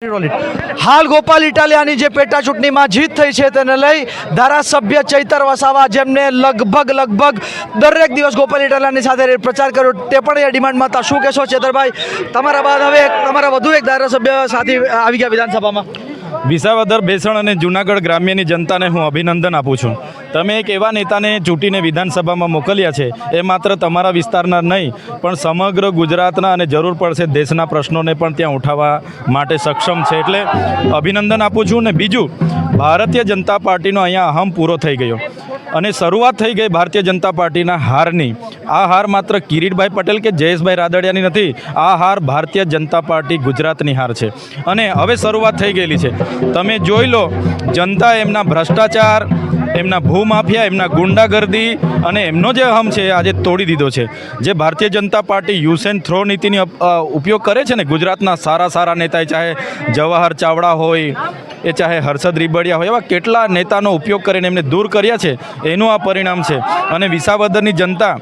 હાલ ગોપાલ ઇટાલિયાની જે પેટા ચૂંટણીમાં જીત થઈ છે તેને લઈ ધારાસભ્ય ચૈતર વસાવા જેમને લગભગ લગભગ દરેક દિવસ ગોપાલ ઇટાલિયાની સાથે પ્રચાર કર્યો. તે પણ એ ડિમાન્ડમાં હતા શું કહેશો ચેતરભાઈ? તમારા બાદ હવે તમારા વધુ એક ધારાસભ્ય સાથી આવી ગયા વિધાનસભામાં. વિસાવદર બેસણ અને જુનાગઢ ગ્રામ્યની જનતાને હું અભિનંદન આપું છું. તમે એક એવા નેતાને ચૂંટીને વિધાનસભામાં મોકલ્યા છે, એ માત્ર તમારા વિસ્તારના નહીં, પણ સમગ્ર ગુજરાતના અને જરૂર પડશે દેશના પ્રશ્નોને પણ ત્યાં ઉઠાવવા માટે સક્ષમ છે. એટલે અભિનંદન આપું છું ને બીજું, ભારતીય જનતા પાર્ટીનો અહીંયા અહમ પૂરો થઈ ગયો. અને શરૂઆત થઈ ગઈ ભારતીય જનતા પાર્ટીના હારની. આ હાર માત્ર કિરીટભાઈ પટેલ કે જયેશભાઈ રાદડિયાની નથી. આ હાર ભારતીય જનતા પાર્ટી ગુજરાતની હાર છે. અને હવે શરૂઆત થઈ ગયેલી છે. તમે જોઈ લો, જનતા એમના ભ્રષ્ટાચાર, એમના ભૂમાફિયા, એમના ગુંડાગર્દી અને એમનો જે અહમ છે આજે તોડી દીધો છે. જે Bharatiya Janata party use and throw નીતિની ઉપયોગ કરે છે ને, ગુજરાતના સારા સારા નેતા ચાહે જવાહર ચાવડા હોય, એ ચાહે હર્ષદ રીબડિયા હોય, એવા કેટલા નેતાનો ઉપયોગ કરીને એમને દૂર કર્યા છે, એનું આ પરિણામ છે. અને વિસાવદરની જનતા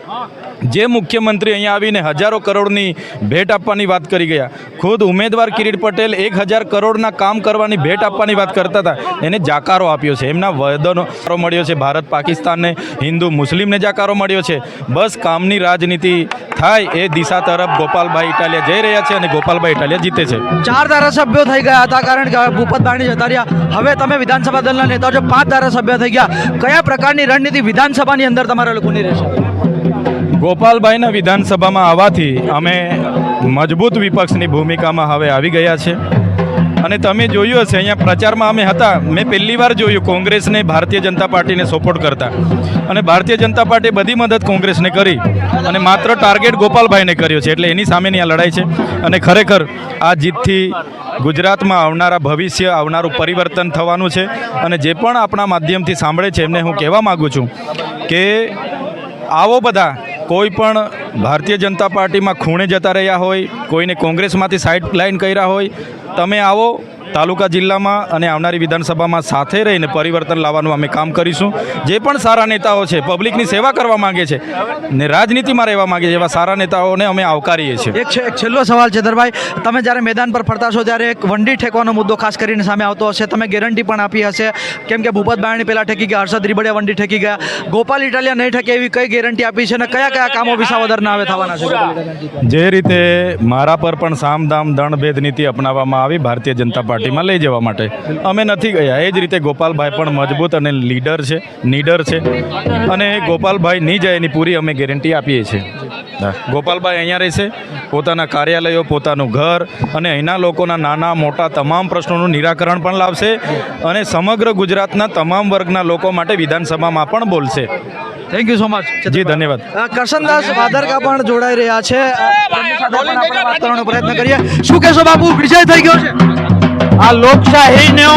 જે મુખ્યમંત્રી અહીંયા આવીને હજારો કરોડની ભેટ આપવાની વાત કરી ગયા. ખુદ ઉમેદવાર કિરીટ પટેલ એક હજાર કરોડના કામ કરવાની ભેટ આપવાની વાત કરતા હતા. એને જાકારો આપ્યો છે. એમના વદનો મળ્યો છે. ભારત, પાકિસ્તાનને, હિન્દુ, મુસ્લિમને જાકારો મળ્યો છે. બસ કામની રાજનીતિ થાય એ દિશા તરફ ગોપાલભાઈ ઇટાલિયા જઈ રહ્યા છે અને ગોપાલભાઈ ઇટાલિયા જીતે છે. ચાર ધારાસભ્યો થઈ ગયા હતા કારણ કે ભૂપત બાણી જતા રહ્યા. હવે તમે વિધાનસભા દળના નેતાઓ છો. પાંચ ધારાસભ્ય થઈ ગયા. કયા પ્રકારની રણનીતિ વિધાનસભાની અંદર તમારા લોકોની રહેશે? ગોપાલભાઈના વિધાનસભામાં આવવાથી અમે મજબૂત વિપક્ષની ભૂમિકામાં હવે આવી ગયા છે. અને તમે જોયું હશે, અહીંયા પ્રચારમાં અમે હતા. મેં પહેલી વાર જોયું, કોંગ્રેસને ભારતીય જનતા પાર્ટીને સપોર્ટ કરતા. અને ભારતીય જનતા પાર્ટીએ બધી મદદ કોંગ્રેસને કરી. અને માત્ર ટાર્ગેટ ગોપાલભાઈને કર્યો છે, એટલે એની સામેની આ લડાઈ છે. અને ખરેખર આ જીતથી ગુજરાતમાં આવનારા ભવિષ્ય, આવનારું પરિવર્તન થવાનું છે. અને જે પણ આપણા માધ્યમથી સાંભળે છે, એમને હું કહેવા માગું છું કે આવો બધા કોઈ પણ ભારતીય જનતા પાર્ટીમાં ખૂણે જતા રહ્યા હોય, કોઈને કોંગ્રેસમાંથી સાઇડ લાઈન કર્યા હોય, તમે આવો તાલુકા જિલ્લામાં અને આવનારી વિધાનસભામાં સાથે રહીને પરિવર્તન લાવવાનું અમે કામ કરીશું. જે પણ સારા નેતાઓ છે પબ્લિકની સેવા કરવા માગે છે ને રાજનીતિમાં રહેવા માંગે છે એવા સારા નેતાઓને અમે આવકારીએ છીએ. એક છે એક છેલ્લો સવાલ છે દરભાઈ તમે જ્યારે મેદાન પર ફરતા છો ત્યારે એક વંડી ઠેકવાનો મુદ્દો ખાસ કરીને સામે આવતો હશે. તમે ગેરંટી પણ આપી હશે. કેમ કે ભૂપત બાયણી પહેલાં ઠેકી ગયા હર્ષદ રીબડિયા વંડી ઠેકી ગયા. ગોપાલ ઇટાલિયા નહીં ઠકે એવી કઈ ગેરંટી આપી છે અને કયા કયા કામો વિસાવદરના હવે થવાના છે? જે રીતે મારા પર પણ સામધામ દંડ ભેદ નીતિ અપનાવવામાં આવી ભારતીય જનતા પાર્ટીમાં લઈ જવા માટે. અમે નથી ગયા. એ જ રીતે ગોપાલભાઈ પણ મજબૂત અને લીડર છે નીડર છે. અને ગોપાલભાઈ નહીં જાય એની પૂરી અમે ગેરંટી આપીએ છીએ. ગોપાલભાઈ અહીંયા રહેશે પોતાના કાર્યાલયો પોતાનું ઘર અને અહીંના લોકોના નાના મોટા તમામ પ્રશ્નોનું નિરાકરણ પણ લાવશે અને સમગ્ર ગુજરાતના તમામ વર્ગના લોકો માટે વિધાનસભામાં પણ બોલશે. Thank you so much ji ધન્યવાદ. કરશનદાસ વાદરકા પણ જોડાઈ રહ્યા છે. પ્રયત્ન કરીએ. શું કહેશો બાપુ? વિજય થઈ ગયો છે. આ લોકશાહીનો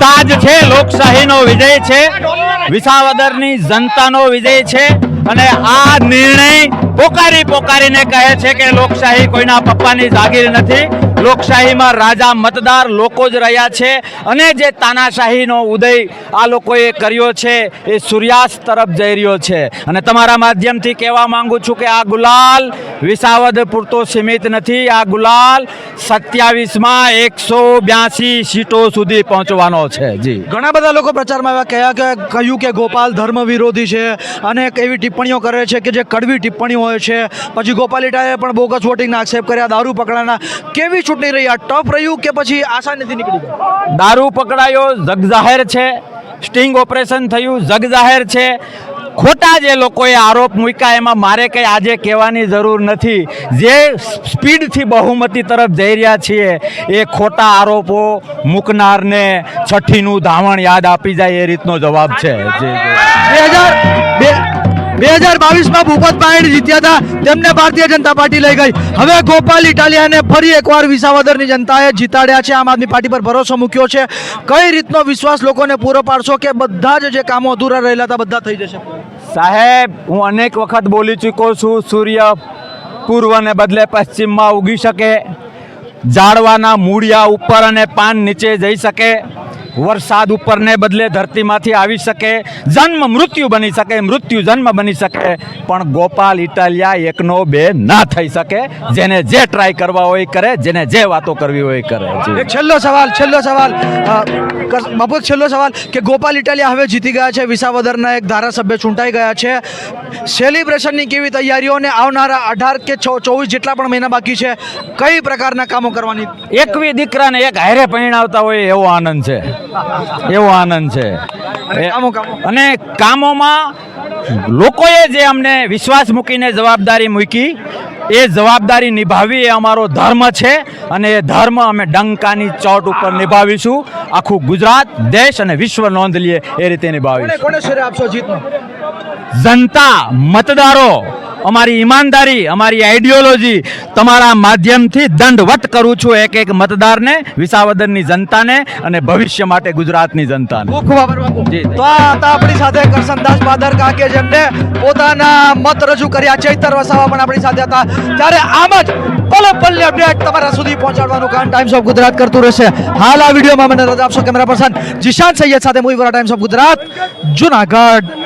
તાજ છે, લોકશાહીનો વિજય છે. વિસાવદરની જનતાનો વિજય છે અને આ નિર્ણય પોકારી પોકારીને કહે છે કે લોકશાહી કોઈના પપ્પાની જાગીર નથી. લોકશાહીમાં રાજા મતદાર લોકો જ રહ્યા છે અને જે તાનાશાહીનો ઉદય આ લોકોએ કર્યો છે એ સૂર્યાસ્ત તરફ જઈ રહ્યો છે. અને તમારા માધ્યમથી કહેવા માંગુ છું કે આ ગુલાલ વિસાવદ પૂરતો સીમિત નથી. આ ગુલાલ સત્યાવીસમાં એકસો બ્યાસી સીટો સુધી પહોંચવાનો છે. જી. ઘણા બધા લોકો પ્રચારમાં એવા કહ્યા કે કહ્યું કે ગોપાલ ધર્મ વિરોધી છે અને એવી ટિપ્પણીઓ કરે છે કે જે કડવી ટિપ્પણીઓ હોય છે. પછી ગોપાલીટાએ પણ બોગસ વોટિંગના આક્ષેપ કર્યા દારૂ પકડાના. કેવી ચૂંટણી રહી? આ ટફ રહ્યું કે પછી આસાનીથી નીકળી ગયું? દારૂ પકડાયો જગજાહેર છે. સ્ટિંગ ઓપરેશન થયું જગજાહેર છે. ખોટા જે લોકોએ આરોપ મૂક્યા, એમાં મારે કંઈ આજે કહેવાની જરૂર નથી. જે સ્પીડથી બહુમતી તરફ જઈ રહ્યા છીએ, એ ખોટા આરોપો મૂકનારને છઠ્ઠીનું ધાવણ યાદ આપી જાય એ રીતનો જવાબ છે. બે હજાર બે હજાર બાવીસમાં ભૂપત બાયડ જીત્યા હતા. તેમને ભારતીય જનતા પાર્ટી લઈ ગઈ. હવે ગોપાલ ઇટાલિયાને ફરી એકવાર વિસાવદરની જનતાએ જીતાડ્યા છે. આમ આદમી પાર્ટી પર ભરોસો મૂક્યો છે. કઈ રીતનો વિશ્વાસ લોકોને પૂરો પાડશો કે બધા જ જે કામો અધૂરા રહેલા હતા, બધા થઈ જશે? સાહેબ, હું અનેક વખત બોલી ચૂક્યો છું, સૂર્ય પૂર્વને બદલે પશ્ચિમમાં ઉગી શકે, ઝાડવાના મૂળિયા ઉપર અને પાન નીચે જઈ શકે. વરસાદ ઉપરને બદલે ધરતીમાંથી આવી શકે જન્મ મૃત્યુ બની શકે મૃત્યુ જન્મ બની શકે પણ ગોપાલ ઇટાલિયા એકનો બે ના થઈ શકે. જેને જે ટ્રાય કરવા હોય કરે જેને જે વાતો કરવી હોય કરે. છેલ્લો સવાલ છેલ્લો સવાલ. બાપુ છેલ્લો સવાલ કે ગોપાલ ઇટાલિયા હવે જીતી ગયા છે વિસાવદરના એક ધારાસભ્ય ચૂંટાઈ ગયા છે. સેલિબ્રેશનની કેવી તૈયારીઓ અને આવનારા અઢાર કે ચોવીસ જેટલા પણ મહિના બાકી છે કઈ પ્રકારના કામો કરવાની? એકવી દીકરાને એક હારે પરિણાવતા હોય એવો આનંદ છે. એવો આનંદ છે. અને કામોમાં લોકોએ જે અમને વિશ્વાસ મૂકીને જવાબદારી મૂકી એ જવાબદારી નિભાવવી એ અમારો ધર્મ છે. અને એ ધર્મ અમે ડંકાની ચોટ ઉપર નિભાવીશું. આખું ગુજરાત દેશ અને વિશ્વ નોંધ લઈએ એ રીતે નિભાવીશું. જનતા મતદારો અમારી ઈમાનદારી અમારી આઈડિયોલોજી તમારા માધ્યમથી દંડવત કરું છું એક એક મતદારને વિસાવદરની જનતાને અને ભવિષ્ય માટે ગુજરાતની જનતાને. તો આપણી સાથે કરસનદાસ પાદર કાકે જેમને પોતાના મત રજૂ કર્યા ચૈતર વસાવા પણ આપણી સાથે હતા. ત્યારે આમ જ પલે પલ્લે અપડેટ તમારા સુધી પહોંચાડવાનું કામ ટાઈમ્સ ઓફ ગુજરાત કરતું રહેશે. હાલ આ વિડીયોમાં મને રજા આપશો કેમેરા પર્સન જીશાન સૈયદ સાથે movie times of Gujarat Junagadh.